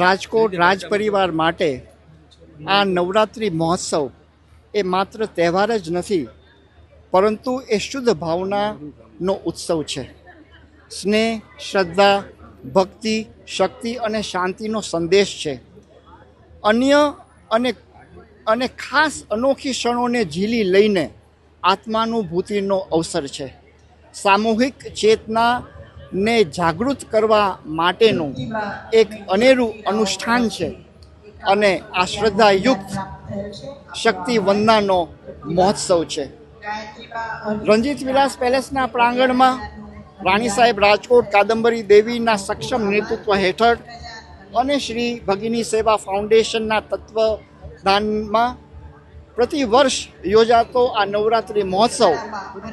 રાજકોટ રાજ પરિવાર માટે આ નવરાત્રિ મહોત્સવ એ માત્ર તહેવાર જ નથી, પરંતુ એ શુદ્ધ ભાવનાનો ઉત્સવ છે. સ્નેહ, શ્રદ્ધા, ભક્તિ, શક્તિ અને શાંતિનો સંદેશ છે. અન્ય અને અને ખાસ અનોખી ક્ષણોને ઝીલી લઈને આત્માનુભૂતિનો અવસર છે. સામૂહિક ચેતનાને જાગૃત કરવા માટેનું એક અનેરું અનુષ્ઠાન છે અને આ શ્રદ્ધાયુક્ત શક્તિ વંદનાનો મહોત્સવ છે. રંજીત વિલાસ પેલેસના પ્રાંગણમાં રાણી સાહેબ રાજકોટ કાદંબરી દેવીના સક્ષમ નેતૃત્વ હેઠળ અને શ્રી ભગિની સેવા ફાઉન્ડેશનના તત્વદાનમાં પ્રતિ વર્ષ યોજાતો આ નવરાત્રિ મહોત્સવ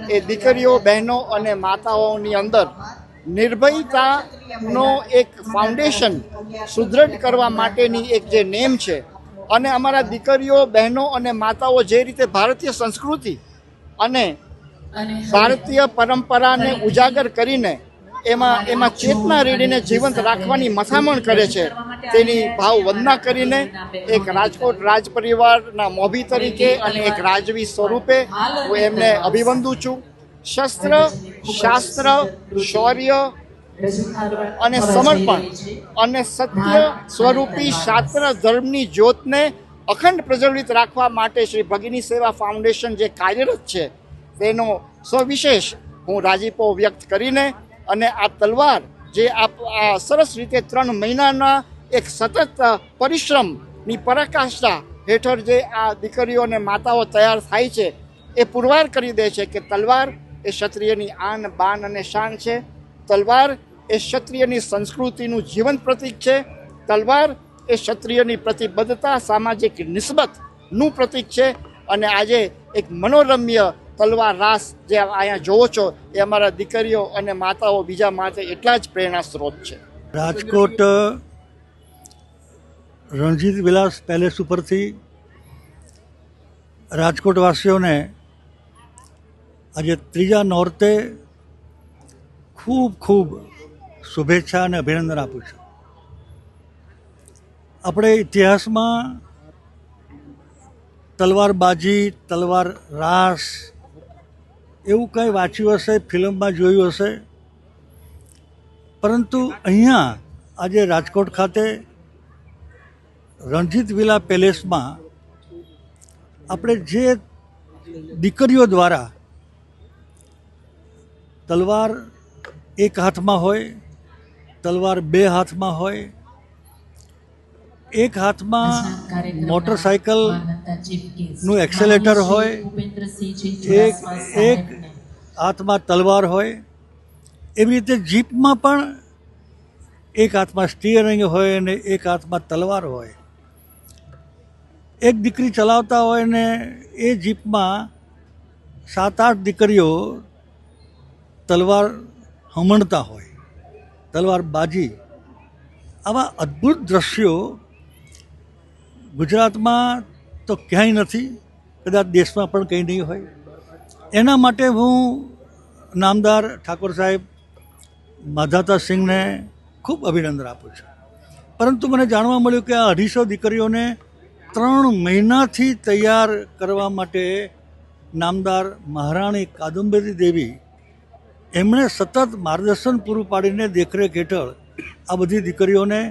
એ દીકરીઓ, બહેનો અને માતાઓની અંદર નિર્ભયતાનો એક ફાઉન્ડેશન સુદૃઢ કરવા માટેની એક જે નેમ છે અને અમારા દીકરીઓ બહેનો અને માતાઓ જે રીતે ભારતીય સંસ્કૃતિ અને ભારતીય પરંપરાને ઉજાગર કરીને એમાં એમાં ચેતના રેડીને જીવંત રાખવાની મથામણ કરે છે તેની ભાવ વંદના કરીને એક રાજકોટ રાજ પરિવારના મોભી તરીકે અને એક રાજવી સ્વરૂપે હું એમને અભિવંદું છું. શસ્ત્ર શાસ્ત્ર શૌર્ય અને સમર્પણ અને સત્ય સ્વરૂપી શાસ્ત્ર ધર્મની જ્યોતને અખંડ પ્રજ્વલિત રાખવા માટે શ્રી ભગીની સેવા ફાઉન્ડેશન જે કાર્યરત છે તેનો સવિશેષ હું રાજીપો વ્યક્ત કરીને અને આ તલવાર જે આ આ સરસ રીતે ત્રણ મહિનાના એક સતત પરિશ્રમની પરાકાષ્ઠા હેઠળ જે આ દીકરીઓ અને માતાઓ તૈયાર થાય છે એ પુરવાર કરી દે છે કે તલવાર એ ક્ષત્રિયની આન, બાન અને શાન છે. તલવાર એ ક્ષત્રિયની સંસ્કૃતિનું જીવંત પ્રતીક છે. તલવાર એ ક્ષત્રિયની પ્રતિબદ્ધતા, સામાજિક નિસ્બતનું પ્રતીક છે. અને આજે એક મનોરમ્ય તલવાર રાસ જે અહીંયા જોવો છો, એ અમારા દીકરીઓ અને માતાઓ બીજા માટે એટલા જ પ્રેરણા સ્ત્રોત છે. રાજકોટ રણજીત વિલાસ પેલેસ ઉપરથી રાજકોટવાસીઓને આજે ત્રીજા નોરતે ખૂબ ખૂબ શુભેચ્છા અને અભિનંદન આપું છું. આપણે ઇતિહાસમાં તલવારબાજી, તલવાર રાસ એવું કંઈ વાંચ્યું હશે, ફિલ્મમાં જોયું હશે, પરંતુ અહીંયા આજે રાજકોટ ખાતે રણજીત વિલા પેલેસમાં આપણે જે દીકરીઓ દ્વારા તલવાર એક હાથમાં હોય તલવાર બે હાથમાં હોય. એક હાથમાં મોટરસાયકલનું એક્સેલેટર હોય. એક એક હાથમાં તલવાર હોય. એવી રીતે જીપમાં પણ એક હાથમાં સ્ટીયરિંગ હોય અને એક હાથમાં તલવાર હોય. એક દીકરી ચલાવતા હોય ને એ જીપમાં સાત આઠ દીકરીઓ તલવાર હમણતા હોય, તલવાર બાજી, આવા અદ્ભુત દ્રશ્યો ગુજરાતમાં તો ક્યાંય નથી, કદાચ દેશમાં પણ કંઈ નહીં હોય. એના માટે હું નામદાર ઠાકોર સાહેબ માધાતા સિંહને ખૂબ અભિનંદન આપું છું. પરંતુ મને જાણવા મળ્યું કે આ અઢીસો દીકરીઓને ત્રણ મહિનાથી તૈયાર કરવા માટે નામદાર મહારાણી કાદંબરી દેવી એમણે સતત માર્ગદર્શન પૂરું પાડીને દેખરેખ હેઠળ આ બધી દીકરીઓને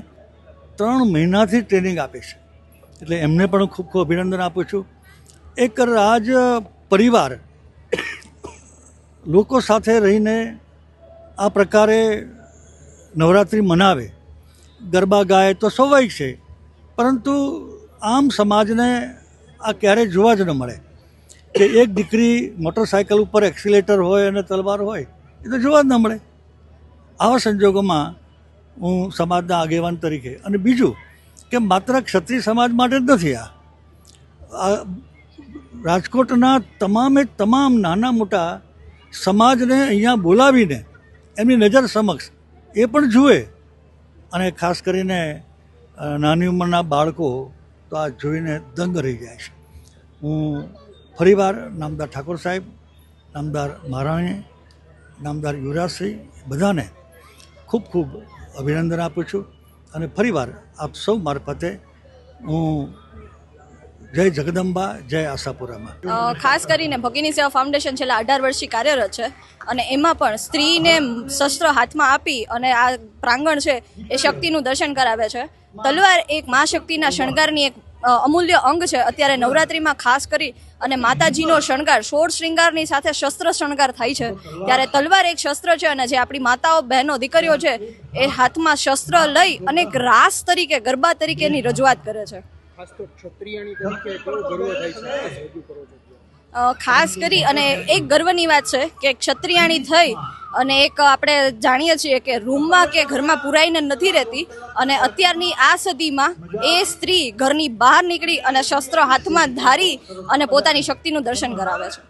ત્રણ મહિનાથી ટ્રેનિંગ આપે છે. એટલે એમને પણ ખૂબ ખૂબ અભિનંદન આપું છું. એક રાજ પરિવાર લોકો સાથે રહીને આ પ્રકારે નવરાત્રિ મનાવે. ગરબા ગાય તો સ્વાભાવિક છે, પરંતુ આમ સમાજને આ ક્યારેય જોવા જ ન મળે. કે એક દીકરી મોટરસાયકલ ઉપર એક્સિલેટર હોય અને તલવાર હોય એ તો જોવા જ ન મળે. આવા સંજોગોમાં હું સમાજના આગેવાન તરીકે અને બીજું કે માત્ર ક્ષત્રિય સમાજ માટે જ નથી આ. રાજકોટના તમામે તમામ નાના મોટા સમાજને અહીંયા બોલાવીને એમની નજર સમક્ષ એ પણ જુએ. અને ખાસ કરીને નાની ઉંમરના બાળકો તો આ જોઈને દંગ રહી જાય છે. હું ફરીવાર નામદાર ઠાકોર સાહેબ, નામદાર મહારાણી નામદાર યુવરાજસિંહ બધાને ખૂબ ખૂબ અભિનંદન આપું છું અને ફરીવાર આપ સૌ મારફતે હું જય જગદંબા, જય આશાપુરામાં. ખાસ કરીને ભગીની સેવા ફાઉન્ડેશન છેલ્લા અઢાર વર્ષથી કાર્યરત છે અને એમાં પણ સ્ત્રીને શસ્ત્ર હાથમાં આપી અને આ પ્રાંગણ છે એ શક્તિનું દર્શન કરાવે છે. તલવાર એક મા શક્તિના શણગારની એક અમૂલ્ય અંગ છે. અત્યારે નવરાત્રિમાં ખાસ કરી અને માતાજીનો શણગાર સોળ શૃંગારની સાથે શસ્ત્ર શણગાર થાય છે. ત્યારે તલવાર એક શસ્ત્ર છે અને જે આપણી માતાઓ બહેનો દીકરીઓ છે એ હાથમાં શસ્ત્ર લઈ અને એક રાસ તરીકે ગરબા તરીકેની રજૂઆત કરે છે. ખાસ તો ક્ષત્રિયાણી તરીકે કેવો ગર્વ થાય છે. ખાસ કરી અને એક ગર્વની વાત છે કે ક્ષત્રિયાણી થઈ અને એક આપણે જાણીએ છીએ કે રૂમમાં કે ઘરમાં પુરાઈને નથી રહેતી અને અત્યારની આ સદીમાં એ સ્ત્રી ઘરની બહાર નીકળી અને શસ્ત્ર હાથમાં ધારી અને પોતાની શક્તિનું દર્શન કરાવે છે.